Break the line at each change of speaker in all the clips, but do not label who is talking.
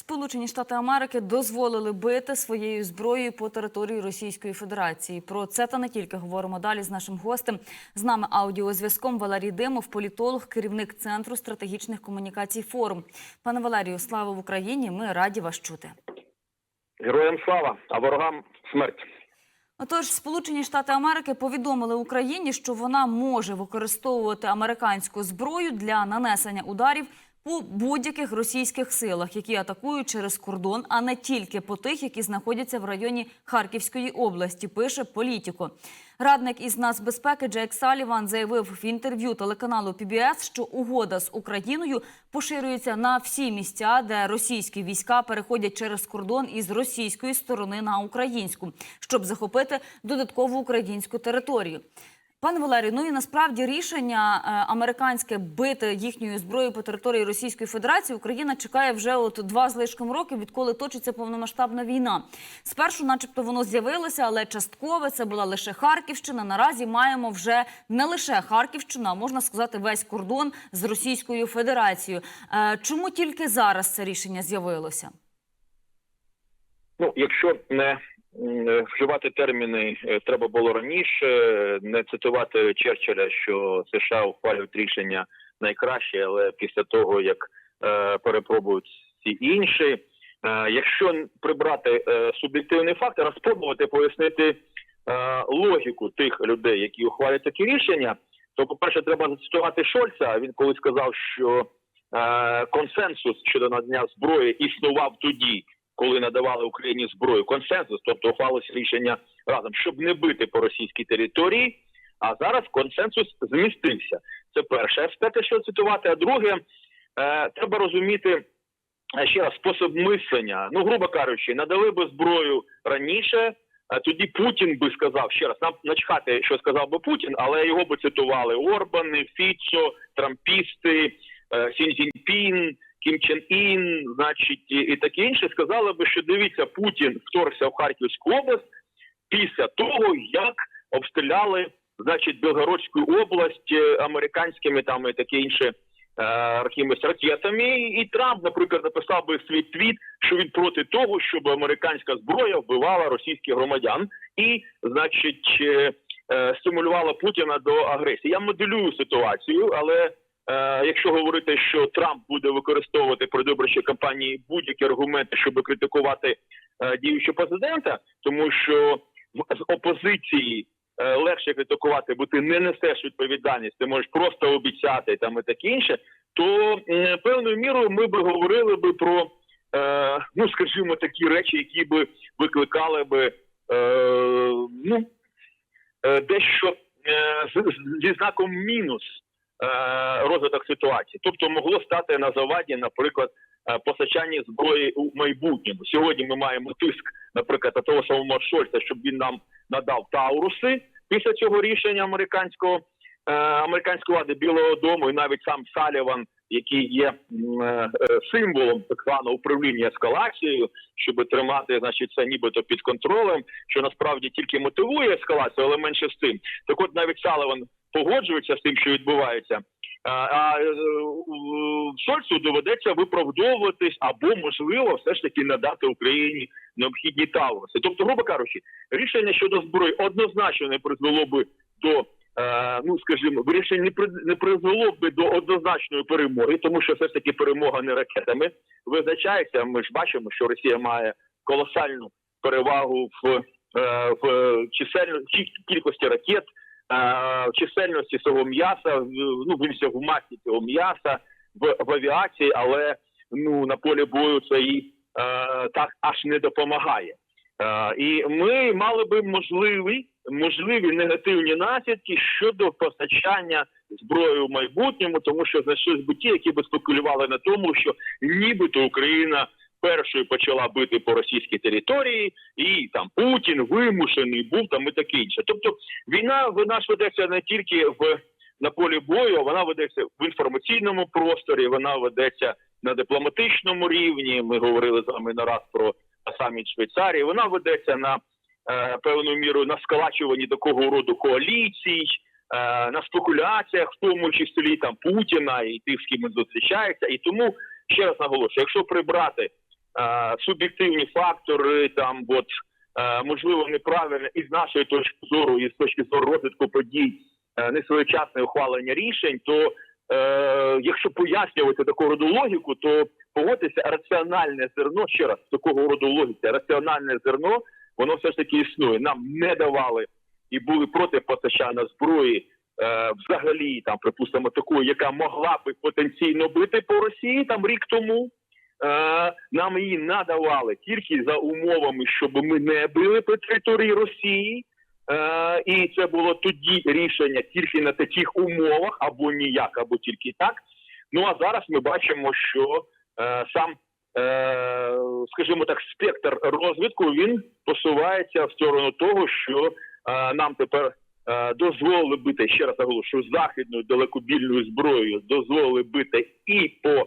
Сполучені Штати Америки дозволили бити своєю зброєю по території Російської Федерації. Про це та не тільки говоримо далі з нашим гостем. З нами аудіозв'язком Валерій Димов, політолог, керівник центру стратегічних комунікацій. Форум. Пане Валерію, слава в Україні! Ми раді вас чути.
Героям слава, а ворогам смерть.
Отож, Сполучені Штати Америки повідомили Україні, що вона може використовувати американську зброю для нанесення ударів по будь-яких російських силах, які атакують через кордон, а не тільки по тих, які знаходяться в районі Харківської області. Пише політико. Радник із нацбезпеки Джейк Саліван заявив в інтерв'ю телеканалу PBS, що угода з Україною поширюється на всі місця, де російські війська переходять через кордон із російської сторони на українську, щоб захопити додаткову українську територію. Пане Валерію, ну і насправді рішення е, американське бити їхньою зброєю по території Російської Федерації Україна чекає вже от два з лишком роки, відколи точиться повномасштабна війна. Спершу, начебто, воно з'явилося, але часткове це була лише Харківщина. Наразі маємо вже не лише Харківщину, а можна сказати, весь кордон з Російською Федерацією. Е, Чому тільки зараз це рішення з'явилося?
Ну, якщо не вживати терміни е, треба було раніше, не цитувати Черчилля, що США ухвалюють рішення найкраще, але після того як е, перепробують всі інші. Е, якщо прибрати е, суб'єктивний фактор, а спробувати пояснити е, логіку тих людей, які ухвалюють такі рішення, то, по-перше, треба зацитувати Шольца. Він колись сказав, що е, консенсус щодо надання зброї існував тоді, коли надавали Україні зброю. Консенсус, тобто ухвалилось рішення разом, щоб не бити по російській території. А зараз консенсус змістився. Це перший аспект, що цитувати. А друге, е, треба розуміти е, ще раз спосіб мислення. Ну, грубо кажучи, надали би зброю раніше. а Тоді Путін би сказав ще раз, нам начхати, що сказав би Путін, але його би цитували Орбани, Фіцо, Трампісти, е, Сін Цзіньпін, Кім Чен Ін, значить, і, таке інше. Сказали би, що дивіться, Путін вторгся в Харківську область після того, як обстріляли, значить, Білгородську область е, американськими там і таке інше е, якимись ракетами. І Трамп, наприклад, написав би свій твіт, що він проти того, щоб американська зброя вбивала російських громадян і, значить, е, е, стимулювала Путіна до агресії. Я моделюю ситуацію, але е, якщо говорити, що Трамп буде використовувати при виборчій кампанії будь-які аргументи, щоб критикувати е, діючого президента, тому що з опозиції е, легше критикувати, бо ти не несеш відповідальність, ти можеш просто обіцяти там і таке інше, то певною мірою ми би говорили би про, е, ну скажімо, такі речі, які би викликали би е, ну е, дещо е, зі знаком мінус. е, розвиток ситуації, тобто могло стати на заваді, наприклад, е, постачання зброї у майбутньому. Сьогодні ми маємо тиск, наприклад, на того самого Шольца, щоб він нам надав Тауруси після цього рішення американського е, американської влади Білого Дому, і навіть сам Саліван, який є е, символом так званого управління ескалацією, щоб тримати, значить, це нібито під контролем, що насправді тільки мотивує ескалацію, але менше з тим. Так от навіть Саліван погоджується з тим, що відбувається. А, е, у- доведеться виправдовуватись або можливо все ж таки надати Україні необхідні тавроси. Тобто, грубо кажучи, рішення щодо зброї однозначно не призвело би до. Е, Ну, скажімо, рішення не при не призвело би до однозначної перемоги, тому що все ж таки перемога не ракетами визначається. Ми ж бачимо, що Росія має колосальну перевагу в, е, в чисельно- кі- кількості ракет, е, в чисельності цього м'яса, ну в в масі цього м'яса, в, в авіації, але ну на полі бою це е, так аж не допомагає. І ми мали би можливі, можливі негативні наслідки щодо постачання зброї в майбутньому, тому що знайшли збитті, які би спекулювали на тому, що нібито Україна першою почала бити по російській території, і там Путін вимушений був там і таке інше. Тобто війна вона ж ведеться не тільки в на полі бою, вона ведеться в інформаційному просторі, вона ведеться на дипломатичному рівні. Ми говорили з вами не раз про саміт Швейцарії. Вона ведеться на певною мірою на скалачуванні такого роду коаліцій, е, на спекуляціях, в тому числі там Путіна і тих, з ким він зустрічається. І тому ще раз наголошую, якщо прибрати суб'єктивні фактори, там от е, можливо неправильно і з нашої точки зору, і з точки зору розвитку подій, е, несвоєчасне ухвалення рішень, то е, якщо пояснювати таку роду логіку, то погодьтеся, раціональне зерно ще раз такого роду логіці, раціональне зерно, воно все ж таки існує. Нам не давали і були проти постачання зброї. е, Взагалі, там припустимо, такої, яка могла би потенційно бити по Росії там рік тому. Е, Нам її надавали тільки за умовами, щоб ми не били по території Росії. Е, І це було тоді рішення тільки на таких умовах, або ніяк, або тільки так. Ну а зараз ми бачимо, що е, сам, скажімо так, спектр розвитку він посувається в сторону того, що е, нам тепер е, дозволили бити ще раз наголошую, західною далекобільною зброєю дозволили бити і по е,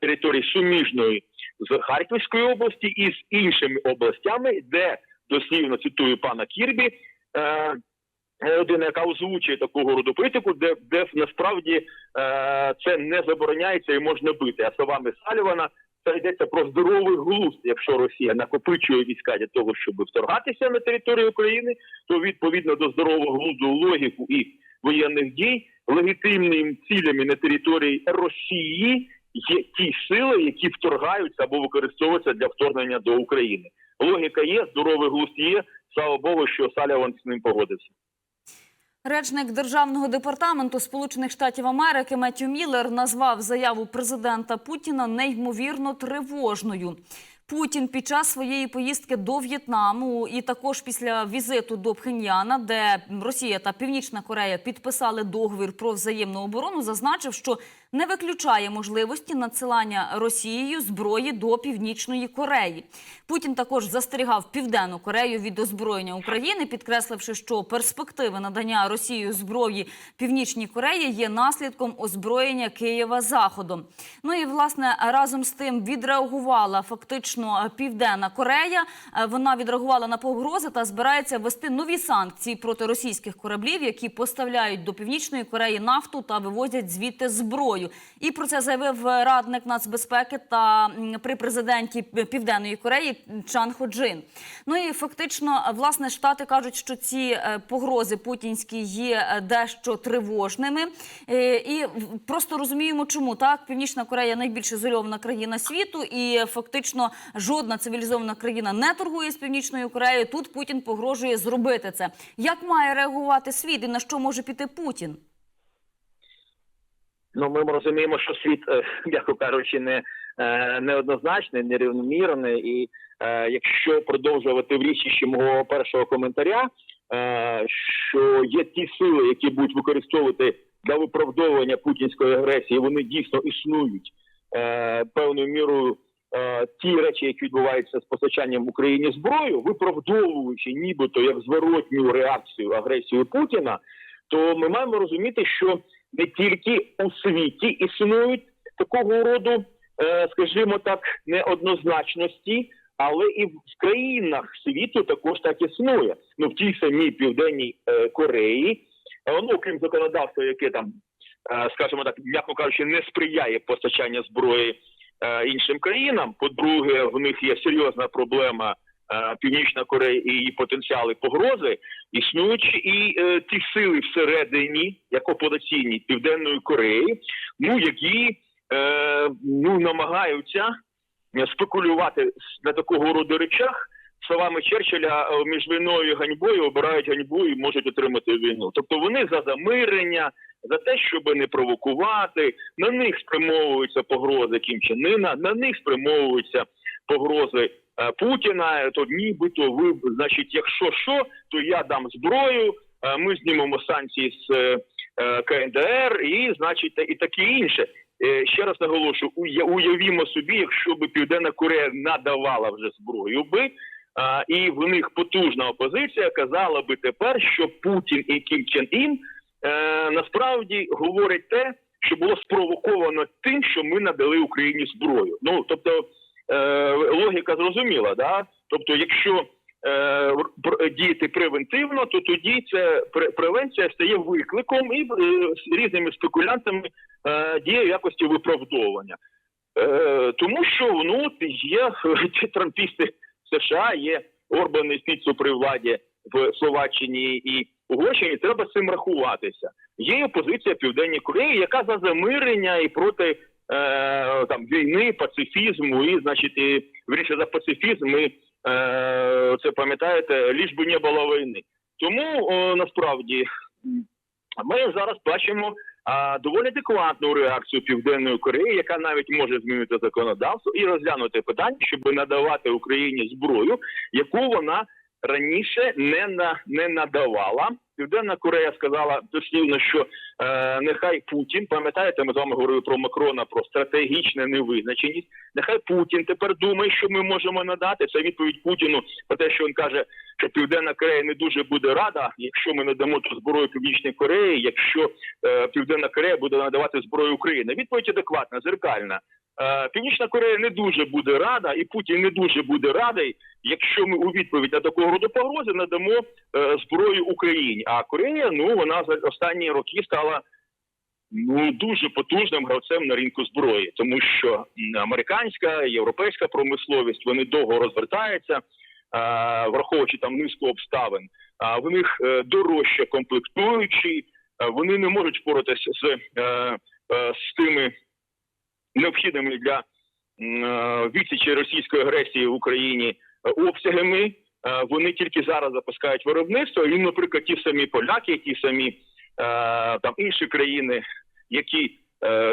території суміжної з Харківської області і з іншими областями, де дослівно цитую пана Кірбі. Е, Людина, яка озвучує такого роду політику, де, де насправді е, це не забороняється і можна бити. А словами Салівана, це йдеться про здоровий глузд. Якщо Росія накопичує війська для того, щоб вторгатися на територію України, то відповідно до здорового глузду логіку і воєнних дій легітимними цілями на території Росії є ті сили, які вторгаються або використовуються для вторгнення до України. Логіка є, здоровий глузд є. Слава Богу, що Саліван з ним погодився.
Речник державного департаменту Сполучених Штатів Америки Меттю Міллер назвав заяву президента Путіна неймовірно тривожною. Путін під час своєї поїздки до В'єтнаму і також після візиту до Пхеньяна, де Росія та Північна Корея підписали договір про взаємну оборону, зазначив, що не виключає можливості надсилання Росією зброї до Північної Кореї. Путін також застерігав Південну Корею від озброєння України, підкресливши, що перспективи надання Росією зброї Північній Кореї є наслідком озброєння Києва Заходом. Ну і власне разом з тим відреагувала фактично Південна Корея. Е, Вона відреагувала на погрози та збирається ввести нові санкції проти російських кораблів, які поставляють до Північної Кореї нафту та вивозять звідти зброю. І про це заявив радник нацбезпеки та при президенті Південної Кореї Чан Ходжин. Ну і фактично, е, власне, штати кажуть, що ці е, погрози путінські є е, дещо тривожними. Е, І просто розуміємо, чому так Північна Корея найбільш ізольована країна світу, і фактично жодна цивілізована країна не торгує з Північною Кореєю. Тут Путін погрожує зробити це. Як має реагувати світ і на що може піти Путін?
Ну, ми розуміємо, що світ, е, м'яко кажучи, не е, неоднозначний, нерівномірний. І е, якщо продовжувати в річі мого першого коментаря, е, що є ті сили, які будуть використовувати для виправдовування путінської агресії, вони дійсно існують е, певною мірою. е, Ті речі, які відбуваються з постачанням Україні зброю, виправдовуючи нібито як зворотню реакцію агресію Путіна, то ми маємо розуміти, що не тільки у світі існують такого роду, е, скажімо так, неоднозначності, але і в країнах світу також так існує. Ну в тій самій південній е, Кореї, е, ну крім законодавства, яке там, скажімо так, м'яко кажучи, не сприяє постачання зброї іншим країнам. По-друге, в них є серйозна проблема. Е, Північна Корея і її потенціали погрози, існуючі і е, ті сили всередині, як опозиційні Південної Кореї, ну які е, ну намагаються спекулювати на такого роду речах. Словами Черчилля, між війною і ганьбою обирають ганьбу і можуть отримати війну. Тобто вони за замирення, за те, щоб не провокувати. На них спрямовуються погрози Кім Чен Ына, на них спрямовуються погрози Путіна. То нібито ви, значить, якщо що, то я дам зброю. е, Ми знімемо санкції з е, е, КНДР і, значить, і таке інше. Е, Ще раз наголошую, уя- уявімо собі, якщо би Південна Корея надавала вже зброю би. І в них потужна опозиція казала би тепер, що Путін і Кім Чен Ін е, насправді говорять те, що було спровоковано тим, що ми надали Україні зброю. Ну тобто е, логіка зрозуміла, да? Тобто, якщо е, діяти превентивно, то тоді пре- превенція стає викликом і е, різними спекулянтами е, діє якості виправдовування. Е, тому що ну, є ті трампісти США, є Орбан і Фіцу при владі в Словаччині і Угорщині. Треба з цим рахуватися. Є опозиція Південній Кореї, яка за замирення і проти е, там війни, пацифізму, і значить, і вірніше за пацифізм. І, е, це пам'ятаєте, ліж би не було війни. Тому о, насправді ми зараз бачимо а, доволі адекватну реакцію Південної Кореї, яка навіть може змінити законодавство і розглянути питання, щоб надавати Україні зброю, яку вона раніше не на не надавала. Південна Корея сказала дослівно, що е, нехай Путін, пам'ятаєте, ми з вами говорили про Макрона, про стратегічну невизначеність. Нехай Путін тепер думає, що ми можемо надати. Це відповідь Путіну про те, що він каже, що Південна Корея не дуже буде рада, якщо ми надамо ту зброю Північній Кореї, якщо е, Південна Корея буде надавати зброю Україні. Відповідь адекватна, зеркальна. Е, Північна Корея не дуже буде рада, і Путін не дуже буде радий, якщо ми у відповідь на такого роду погрози надамо е, зброю Україні. А Корея, ну вона за останні роки стала ну дуже потужним гравцем на ринку зброї, тому що американська європейська промисловість вони довго розвертаються, е, враховуючи там низку обставин. А в них дорожче комплектуючі, вони не можуть впоратися з, з тими необхідними для е, відсічі російської агресії в Україні е, обсягами. Е, Вони тільки зараз запускають виробництво. І, наприклад, ті самі поляки, ті самі там інші країни, які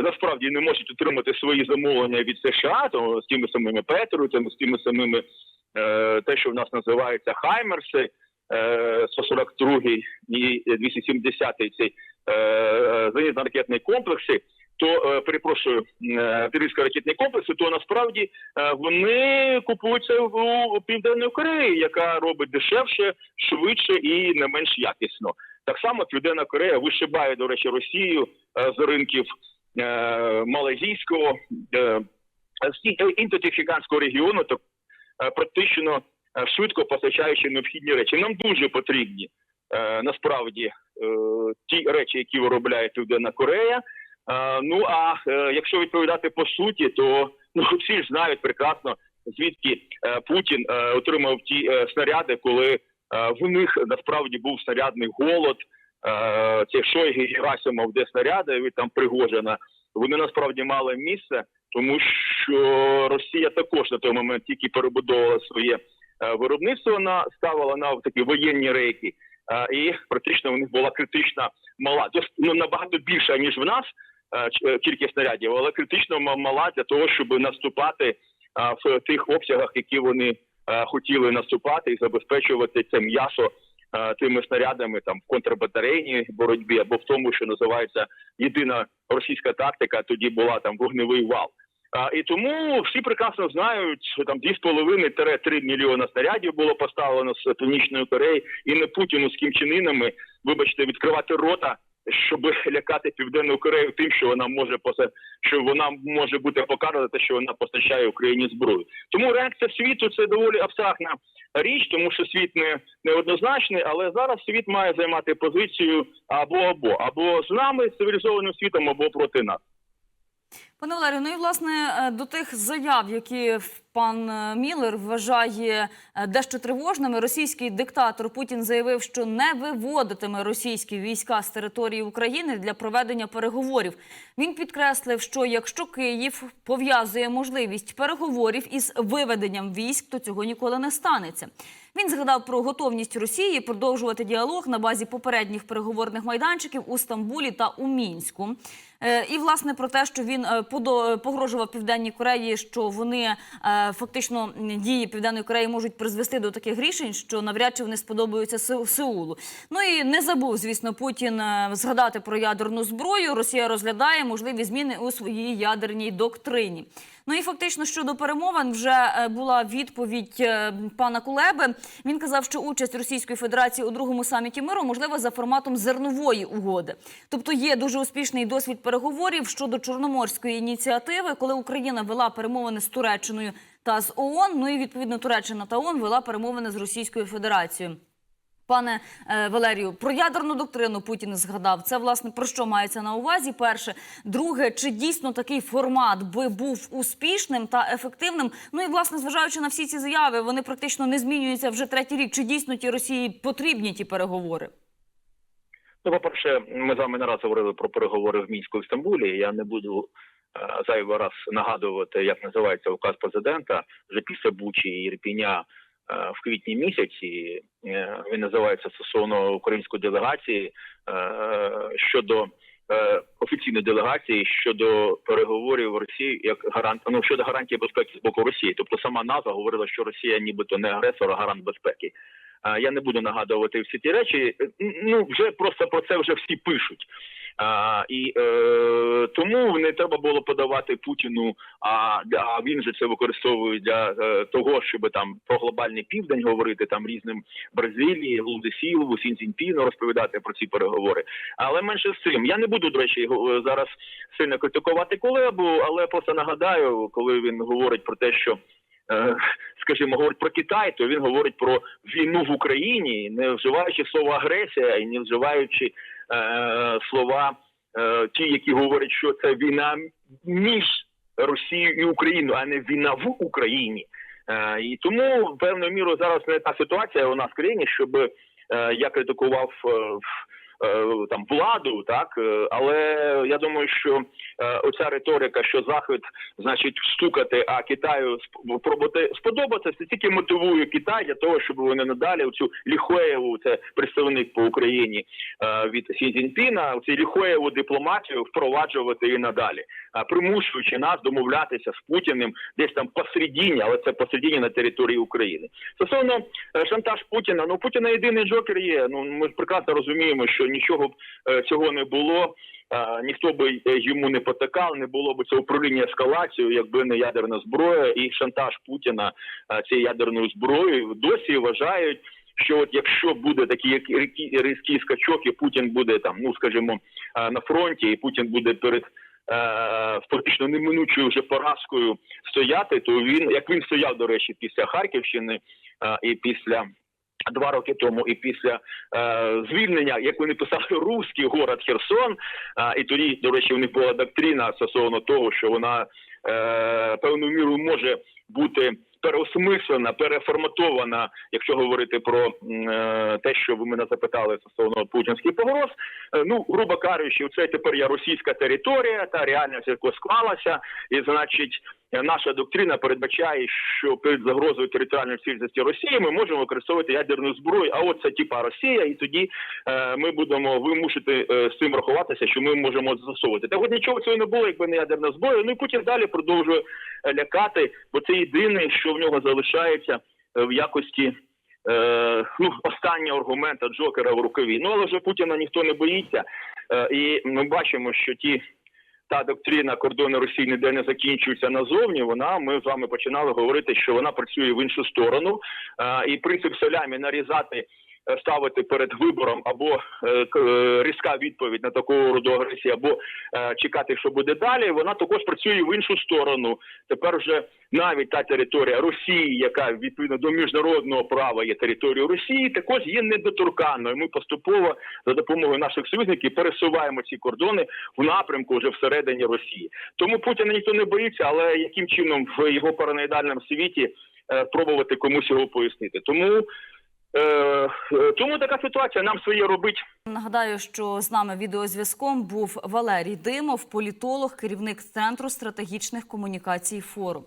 насправді не можуть отримати свої замовлення від США, то з тими самими Петру, з тими самими те, що в нас називається Хаймерси, е, 142 і 270 цей е, зенітно-ракетні комплекси то е, перепрошую е, ракетні комплекси, то насправді е, вони купуються у Південної Кореї, яка робить дешевше, швидше і не менш якісно. Так само Південна Корея вишибає, до речі, Росію з ринків малазійського з ін- індотихіканського регіону, то практично швидко постачаючи необхідні речі. Нам дуже потрібні насправді ті речі, які виробляє Південна Корея. Е, ну а е, якщо відповідати по суті, то ну всі ж знають прекрасно, звідки е, Путін отримав ті снаряди, коли в них насправді був снарядний голод. Е, ці Шойги Герасимов, де снаряди від там Пригожина, вони насправді мали місце, тому що Росія також на той момент тільки перебудовувала своє виробництво, вона ставила на такі воєнні рейки, і практично у них була критична мала, дос- ну, набагато більша ніж в нас кількість снарядів, але критично ма- мала для того, щоб наступати е, в тих обсягах, які вони е, хотіли наступати, і забезпечувати це м'ясо е, тими снарядами там в контрбатарейній боротьбі або в тому, що називається єдина російська тактика, тоді була там вогневий вал. І тому всі прекрасно знають, що там 2,5-3 мільйона снарядів було поставлено з Північної Кореї, і не Путіну з кімчининами, вибачте, відкривати рота, щоб лякати Південну Корею тим, що вона може посе, що вона може бути покарана те, що вона постачає Україні зброю. Тому реакція світу це доволі абстрактна річ, тому що світ не неоднозначний, але зараз світ має займати позицію або або або з нами цивілізованим світом, або проти нас.
Пане Валерію, ну і власне е, до тих заяв, які пан е, Міллер вважає е, дещо тривожними, російський диктатор Путін заявив, що не виводитиме російські війська з території України для проведення переговорів. Він підкреслив, що якщо Київ пов'язує можливість переговорів із виведенням військ, то цього ніколи не станеться. Він згадав про готовність Росії продовжувати діалог на базі попередніх переговорних майданчиків у Стамбулі та у Мінську. Е, І власне про те, що він е, погрожував Південній Кореї, що вони е, фактично дії Південної Кореї можуть призвести до таких рішень, що навряд чи вони сподобаються Се- Сеулу. Ну і не забув, звісно, Путін згадати про ядерну зброю. Росія розглядає можливі зміни у своїй ядерній доктрині. Ну і фактично щодо перемовин вже е, була відповідь е, пана Кулеби. Він казав, що участь Російської Федерації у другому саміті миру можлива за форматом зернової угоди. Тобто є дуже успішний досвід переговорів щодо чорноморської ініціативи, коли Україна вела перемовини з Туреччиною та з ООН. Ну і відповідно Туреччина та ООН вела перемовини з Російською Федерацією. Пане е, Валерію, про ядерну доктрину Путін згадав. Це власне про що мається на увазі? Перше, друге, чи дійсно такий формат би був успішним та ефективним? Ну і власне, зважаючи на всі ці заяви, вони практично не змінюються вже третій рік. Чи дійсно ті Росії потрібні ті переговори?
Ну, по-перше, ми з вами не раз говорили про переговори в мінську і Стамбулі. Я не буду е, зайвий раз нагадувати, як називається указ президента вже після Бучі і Ірпіня в квітні місяці. Е, він називається стосовно української делегації е, щодо. е, Офіційної делегації щодо переговорів Росії як гарант ну щодо гарантії безпеки з боку Росії, тобто сама назва говорила, що Росія нібито не агресор, а гарант безпеки. Я не буду нагадувати всі ті речі. Ну вже просто про це вже всі пишуть. А, і е, тому не треба було подавати Путіну. А, а він же це використовує для е, того, щоб там про глобальний південь говорити там різним Бразилії, Лудесілову, Сінцінпіну розповідати про ці переговори. Але менше з цим я не буду до речі зараз сильно критикувати Колебу, але просто нагадаю, коли він говорить про те, що скажімо, говорить про Китай, то він говорить про війну в Україні, не вживаючи слово агресія і не вживаючи е, слова е, ті, які говорять, що це війна між Росією і Україною, а не війна в Україні. Е, і тому певною мірою зараз не та ситуація у нас в країні, щоб е, я критикував. Е, Там владу, так е, але я думаю, що е, оця риторика, що захід значить стукати, а Китаю сп- пробувати сподобатися, тільки мотивує Китай для того, щоб вони надалі цю Ліхоєву, це представник по Україні від Сі Цзіньпіна, цю Ліхоєву дипломатію впроваджувати і надалі, примушуючи нас домовлятися з Путіним десь там посередині, але це посередині на території України. Стосовно шантаж Путіна, ну Путіна єдиний джокер є. Ну ми прекрасно розуміємо, що нічого б е, цього не було. Е, ніхто би е, йому не потакав, не було б цього управління ескалацією, якби не ядерна зброя і шантаж Путіна цією ядерною зброєю. Досі вважають, що от якщо буде такий різкий- скачок, і Путін буде там, ну скажімо, на фронті, і Путін буде перед. Фактично неминучою вже поразкою стояти, то він як він стояв до речі після Харківщини і після два роки тому, і після е, звільнення, як вони писали, руський город Херсон. А, і тоді, до речі, у них була доктрина стосовно того, що вона е, певною мірою може бути переосмислена, переформатована, якщо говорити про е, те, що ви мене запитали стосовно путінських погроз. Е, ну, грубо кажучи, це тепер є російська територія, та реальність якось склалася, і значить. Е, Наша доктрина передбачає, що перед загрозою територіальної цілісності Росії ми можемо використовувати ядерну зброю. А от це типа Росія, і тоді е, ми будемо вимушити е, з цим рахуватися, що ми можемо застосовувати. Так от нічого цього не було, якби не ядерна зброя. Ну і Путін далі продовжує е, лякати, бо це єдине, що в нього залишається е, в якості. Е, ну, останнього аргумента Джокера в рукаві. Ну але вже Путіна ніхто не боїться, е, і ми бачимо, що ті та доктрина кордони Росії ніде не закінчується назовні. Вона ми з вами починали говорити, що вона працює в іншу сторону, е, і принцип Солямі нарізати. Ставити перед вибором або е, е, різка відповідь на таку роду агресії, або е, чекати, що буде далі. Вона також працює в іншу сторону. Тепер вже навіть та територія Росії, яка відповідно до міжнародного права є територією Росії, також є недоторканною. Ми поступово за допомогою наших союзників пересуваємо ці кордони в напрямку вже всередині Росії. Тому Путіна ніхто не боїться, але яким чином в його параноїдальному світі пробувати комусь його пояснити. Тому, тому така ситуація. Нам своє робить.
Нагадаю, що з нами відеозв'язком був Валерій Димов, політолог, керівник центру стратегічних комунікацій форум.